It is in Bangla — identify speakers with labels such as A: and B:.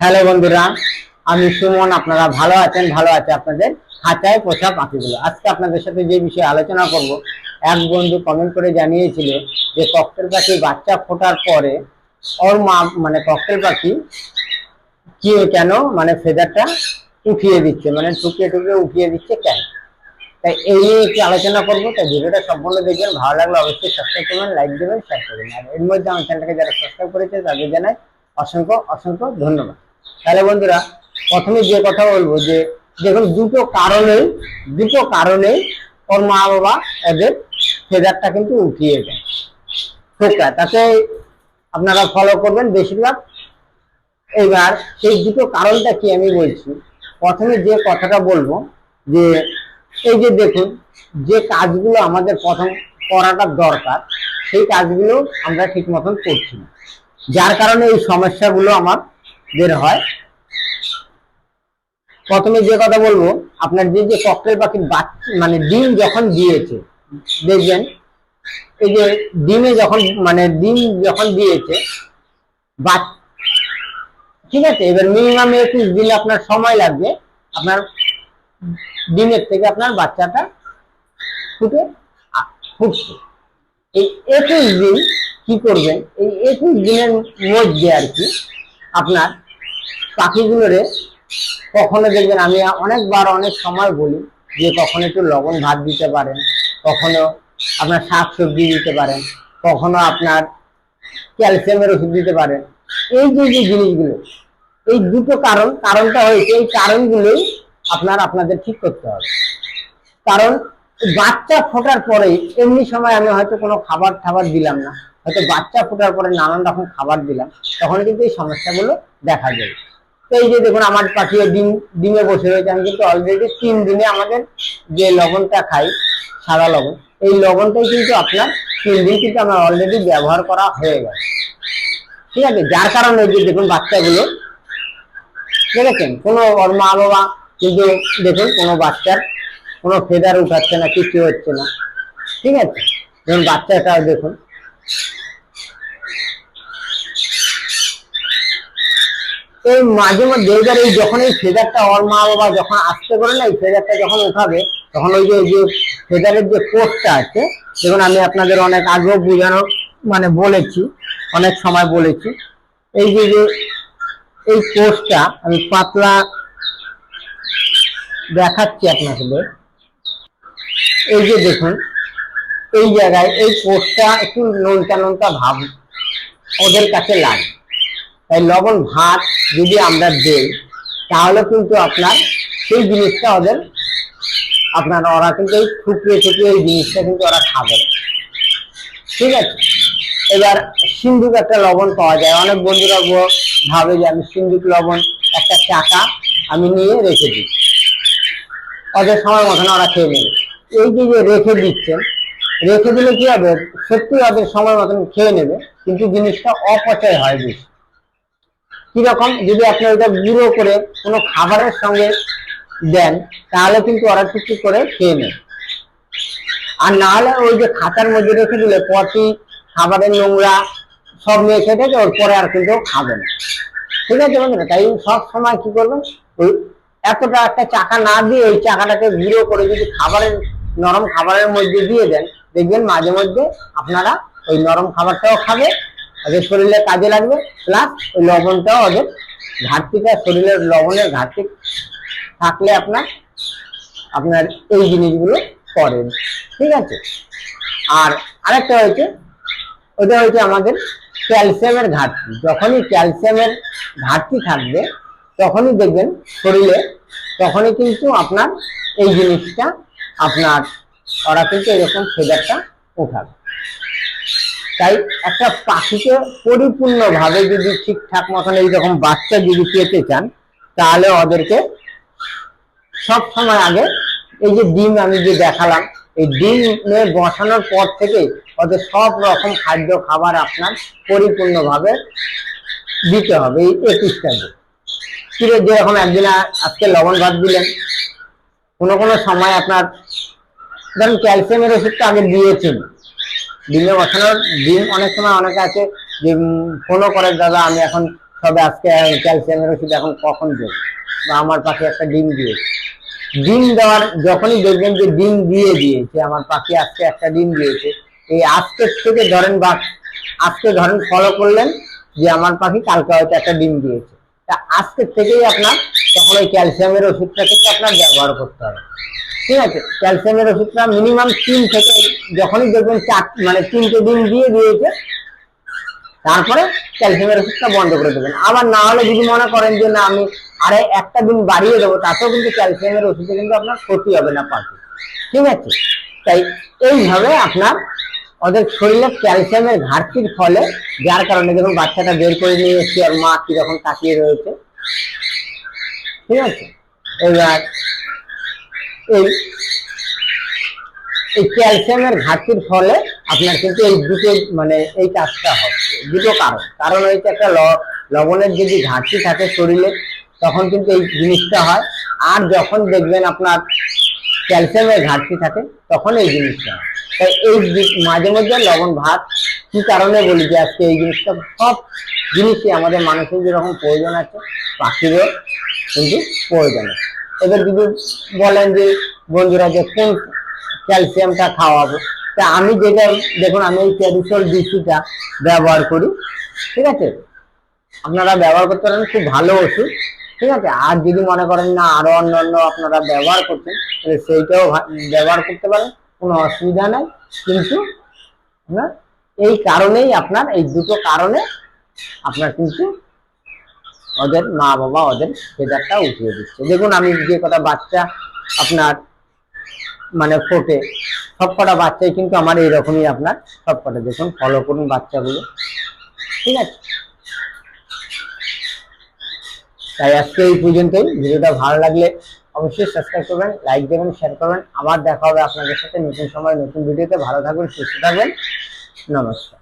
A: হ্যালো বন্ধুরা, আমি সুমন, আপনারা ভালো আছেন? ভালো আছে আপনাদের খাঁচায় পোষা পাখিগুলো। আজকে আপনাদের সাথে যে বিষয়ে আলোচনা করব, এক বন্ধু কমেন্ট করে জানিয়েছিল যে ককটেল পাখি বাচ্চা ফোটার পরে ওর মা মানে ককটেল পাখি কি কেন মানে ফেদারটা উঠিয়ে দিচ্ছে মানে টুকিয়ে টুকিয়ে উঠিয়ে দিচ্ছে কেন? তাই এই নিয়ে একটু আলোচনা করব। তাই ভিডিওটা সম্পূর্ণ দেখবেন, ভালো লাগলে অবশ্যই সাবস্ক্রাইব করবেন লাইক দেবেন শেয়ার করবেন। আর এর মধ্যে আমার চ্যানেলটাকে যারা সাবস্ক্রাইব করেছে, তাদের জানাই অসংখ্য অসংখ্য ধন্যবাদ। তাহলে বন্ধুরা, প্রথমে যে কথা বলব যে, দেখুন, দুটো কারণেই দুটো কারণেই ওর মা বাবা এদের ফেদারটা কিন্তু উঠিয়ে দেয়। ঠোকা তাতে আপনারা ফলো করবেন বেশিরভাগ। এবার সেই দুটো কারণটা কি আমি বলছি? প্রথমে যে কথাটা বলব যে, এই যে দেখুন, যে কাজগুলো আমাদের প্রথম করাটা দরকার, সেই কাজগুলো আমরা ঠিক মতন করছি না। যার কারণে এই সমস্যাগুলো আমাদের হয়। প্রথমে যে কথা বলব, আপনার যে যে ককটেল পাখির মানে ডিম যখন দিয়েছে, দেখবেন, এই যে ডিমে যখন মানে ডিম যখন দিয়েছে ঠিক আছে, এবার মিনিমাম একুশ দিন আপনার সময় লাগবে। আপনার ডিমের থেকে আপনার বাচ্চাটা ফুটে ফুটছে। এই একুশ দিন কি করবেন? এই একুশ দিনের মধ্যে আর কি আপনার পাখিগুলোরে কখনো দেখবেন আমি অনেকবার অনেক সময় বলি যে কখনো একটু লবণ ভাত দিতে পারেন, কখনো আপনার শাক সবজি দিতে পারেন, কখনো আপনার ক্যালসিয়ামের ওষুধ দিতে পারেন। এই যে যে জিনিসগুলো, এই দুটো কারণ, কারণটা হয়েছে, এই কারণগুলোই আপনার আপনাদের ঠিক করতে হবে। কারণ বাচ্চা ফোটার পরে এমনি সময় আমি হয়তো কোনো খাবার টাবার দিলাম না, হয়তো বাচ্চা ফোটার পরে নানান রকম খাবার দিলাম, তখন কিন্তু এই সমস্যাগুলো দেখা যায় এই যে দেখুন, আমার পাখি ডিম, ডিমে বসে রয়েছে। আমি কিন্তু অলরেডি তিন দিনে আমাদের যে লবণটা খাই, সাদা লবণ, এই লবণটাই কিন্তু আপনার তিন দিন কিন্তু আমার অলরেডি ব্যবহার করা হয়ে গেছে। ঠিক আছে? যার কারণে যে দেখুন, বাচ্চাগুলো, দেখেছেন? কোনো ওর মা বাবা কিন্তু দেখুন, কোনো বাচ্চার কোনো ফেদার উঠাচ্ছে না, কিছু হচ্ছে না। ঠিক আছে? দেখুন বাচ্চাটা দেখুন এই মাঝে মধ্যে এবার এই যখন এই ফেদারটা ওর মা বাবা যখন আসতে করে না, এই ফেদারটা যখন উঠাবে, তখন ওই যে ওই যে ফেদারের যে কোষটা আছে দেখুন আমি আপনাদের অনেক আগেও বোঝানো মানে বলেছি, অনেক সময় বলেছি, এই যে যে এই কোষটা আমি পাতলা দেখাচ্ছি আপনাদের এই যে দেখুন, এই জায়গায় এই কোষটা একটু নোনতা নোনতা ভাব ওদের কাছে লাগে। তাই লবণ ভাত যদি আমরা দেই, তাহলে কিন্তু আপনার সেই জিনিসটা ওদের, আপনার ওরা কিন্তু এই ঠুকরিয়ে ঠুকরিয়ে এই জিনিসটা কিন্তু ওরা খাবে ঠিক আছে? এবার সিন্ধুক একটা লবণ পাওয়া যায়। অনেক বন্ধুরা ভাবে যে আমি সিন্ধুক লবণ একটা চাকা আমি নিয়ে রেখে দিই। ওদের সময় মতন ওরা খেয়ে নেবে। এই যে রেখে দিচ্ছেন, রেখে দিলে কি হবে? সত্যি ওদের সময় মতন খেয়ে নেবে, কিন্তু জিনিসটা অপচয় হয় বেশি। কীরকম? যদি আপনি ওটা গুঁড়ো করে কোনো খাবারের সঙ্গে দেন, তাহলে কিন্তু ওরা কিছু করে খেয়ে নেবে আর না হলে ওই যে খাতার মধ্যে রেখে দিলে, পটি, খাবারের নোংরা, সব নিয়ে খেয়ে থাকে ওর পরে আর কিন্তু খাবে না। ঠিক আছে বন্ধুরা? তাই সব সময় কি করবেন ওই এতটা একটা চাকা না দিয়ে ওই চাকাটাকে গুঁড়ো করে যদি খাবারের, নরম খাবারের মধ্যে দিয়ে দেন, দেখবেন মাঝে মধ্যে আপনারা ওই নরম খাবারটাও খাবে ওদের শরীরে কাজে লাগবে প্লাস ওই লবণটাও ওদের ঘাটতিটা, শরীরের লবণের ঘাটতি থাকলে আপনার আপনার এই জিনিসগুলো করেন, ঠিক আছে? আর আরেকটা হয়েছে, ওটা হচ্ছে আমাদের ক্যালসিয়ামের ঘাটতি। যখনই ক্যালসিয়ামের ঘাটতি থাকবে, তখনই দেখবেন শরীরে, তখনই কিন্তু আপনার এই জিনিসটা আপনার, ওরা কিন্তু এরকম ফেদারটা উঠাবে তাই একটা পাখিকে পরিপূর্ণভাবে যদি ঠিকঠাক মতন এইরকম বাচ্চা যদি পেতে চান, তাহলে ওদেরকে সব সময় আগে এই যে ডিম আমি যে দেখালাম, এই ডিমে বসানোর পর থেকে ওদের সব রকম খাদ্য, খাবার আপনার পরিপূর্ণভাবে দিতে হবে এই একুশটা দিন যেরকম একদিন আজকে লবণ ভাত দিলেন, কোনো কোনো সময় আপনার, ধরুন ক্যালসিয়ামের ওষুধটা আগে দিয়েছেন ডিমে বসানোর ডিম অনেক সময় অনেকে আছে যে ফোনও করে, দাদা, আমি এখন তবে আজকে ক্যালসিয়ামের ওষুধ এখন কখন দেব? বা, আমার পাখি একটা ডিম দিয়েছে। ডিম দেওয়ার, যখনই দেখবেন যে ডিম দিয়ে দিয়েছে, আমার পাখি আজকে একটা ডিম দিয়েছে। এই আজকের থেকে ধরেন বা, আজকে ধরেন ফলো করলেন যে, আমার পাখি কালকে হয়তো একটা ডিম দিয়েছে। তা আজকের থেকেই আপনার তখন ওই ক্যালসিয়ামের ওষুধটা থেকে আপনার ব্যবহার করতে হবে। ঠিক আছে? ক্যালসিয়ামের ওষুধটা মিনিমাম তিন থেকে, যখনই দেখবেন চার মানে তিনটে দিন দিয়ে দিয়েছে, তারপরে ক্যালসিয়ামের ওষুধটা বন্ধ করে দেবেন। আবার না হলে যদি মনে করেন যে না, আমি আরে একটা দিন বাড়িয়ে দেবো, তাতেও কিন্তু ক্যালসিয়ামের ওষুধে কিন্তু আপনার ক্ষতি হবে না পাখি ঠিক আছে? তাই এইভাবে আপনার ওদের শরীরে ক্যালসিয়ামের ঘাটতির ফলে, যার কারণে দেখুন বাচ্চাটা বের করে নিয়ে এসেছি আর মা কীরকম তাকিয়ে রয়েছে। ঠিক আছে? এবার এই এই ক্যালসিয়ামের ঘাটতির ফলে আপনার কিন্তু এই দুটো মানে এই কাজটা হচ্ছে। দুটো কারণ। কারণ হচ্ছে একটা লবণের যদি ঘাটতি থাকে শরীরে, তখন কিন্তু এই জিনিসটা হয়। আর যখন দেখবেন আপনার ক্যালসিয়ামের ঘাটতি থাকে, তখন এই জিনিসটা হয়। তাই এই মাঝে মধ্যে লবণ ভাত, কি কারণে বলি যে আজকে এই জিনিসটা সব জিনিসই আমাদের মানুষের যেরকম প্রয়োজন আছে, পাখিরও কিন্তু প্রয়োজন আছে। এবার যদি বলেন যে, বন্ধুরা, যে কোন ক্যালসিয়ামটা খাওয়াবো? তা আমি যেটা, দেখুন, আমি এই ক্যারিসল ডিসিটা ব্যবহার করি, ঠিক আছে? আপনারা ব্যবহার করতে পারেন, খুব ভালো ওষুধ, ঠিক আছে? আর যদি মনে করেন না, আরও অন্যান্য আপনারা ব্যবহার করছেন, তাহলে সেইটাও ব্যবহার করতে পারেন, কোনো অসুবিধা নাই। কিন্তু এই কারণেই আপনার, এই দুটো কারণে আপনার কিন্তু ওদের মা বাবা ওদের ফেদারটা উঠিয়ে দিচ্ছে। দেখুন, আমি যে কটা বাচ্চা আপনার মানে ফোটে, সব কটা বাচ্চাই কিন্তু আমার এইরকমই আপনার সব কটা। দেখুন, ফলো করুন বাচ্চাগুলো। ঠিক আছে? তাই আজকে এই পর্যন্তই। ভিডিওটা ভালো লাগলে অবশ্যই সাবস্ক্রাইব করবেন লাইক দেবেন শেয়ার করবেন। আবার দেখা হবে আপনাদের সাথে নতুন সময়, নতুন ভিডিওতে। ভালো থাকবেন সুস্থ থাকবেন নমস্কার।